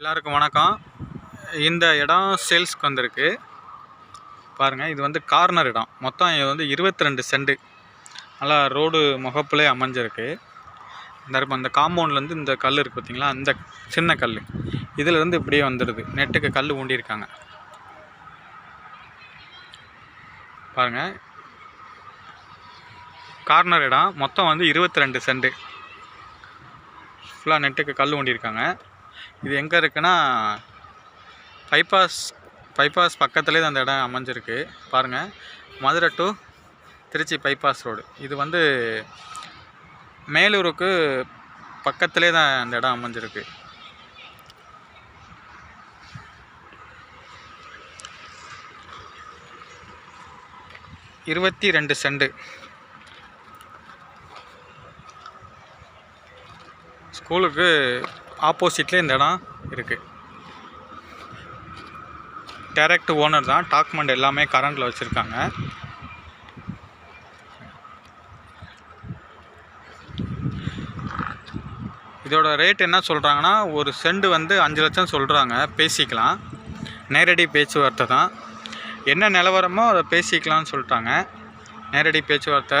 எல்லாருக்கும் வணக்கம். இந்த இடம் சேல்ஸ்க்கு வந்திருக்கு. பாருங்கள் இது வந்து கார்னர் இடம். மொத்தம் இது வந்து இருபத்தி ரெண்டு செண்டு நல்லா ரோடு முகப்புலே அமைஞ்சிருக்கு. இந்த அந்த காம்பவுண்ட்லேருந்து இந்த கல் இருக்குது பார்த்திங்களா அந்த சின்ன கல். இதில் இருந்து இப்படியே வந்துடுது. நெட்டுக்கு கல் ஊண்டியிருக்காங்க. பாருங்கள் கார்னர் இடம். மொத்தம் வந்து இருபத்தி ரெண்டு செண்டு ஃபுல்லாக நெட்டுக்கு கல் ஊண்டியிருக்காங்க. இது எங்கே இருக்குன்னா பைபாஸ் பைபாஸ் பக்கத்துலேயே தான் அந்த இடம் அமைஞ்சிருக்கு. பாருங்கள் Madurai to Trichy bypass road இது வந்து மேலூருக்கு பக்கத்துலேயே தான் அந்த இடம் அமைஞ்சிருக்கு. இருபத்தி ரெண்டு செண்டு ஸ்கூலுக்கு ஆப்போசிட்டில் இந்த இடம் இருக்குது டைரக்ட் ஓனர் தான். டாக்குமெண்ட் எல்லாமே கரண்டில் வச்சுருக்காங்க. இதோட ரேட் என்ன சொல்கிறாங்கன்னா ஒரு செண்டு வந்து அஞ்சு லட்சம் சொல்கிறாங்க பேசிக்கலாம். நேரடி பேச்சுவார்த்தை தான். என்ன நிலவரமோ அதை பேசிக்கலாம்னு சொல்லிட்டாங்க. நேரடி பேச்சுவார்த்தை.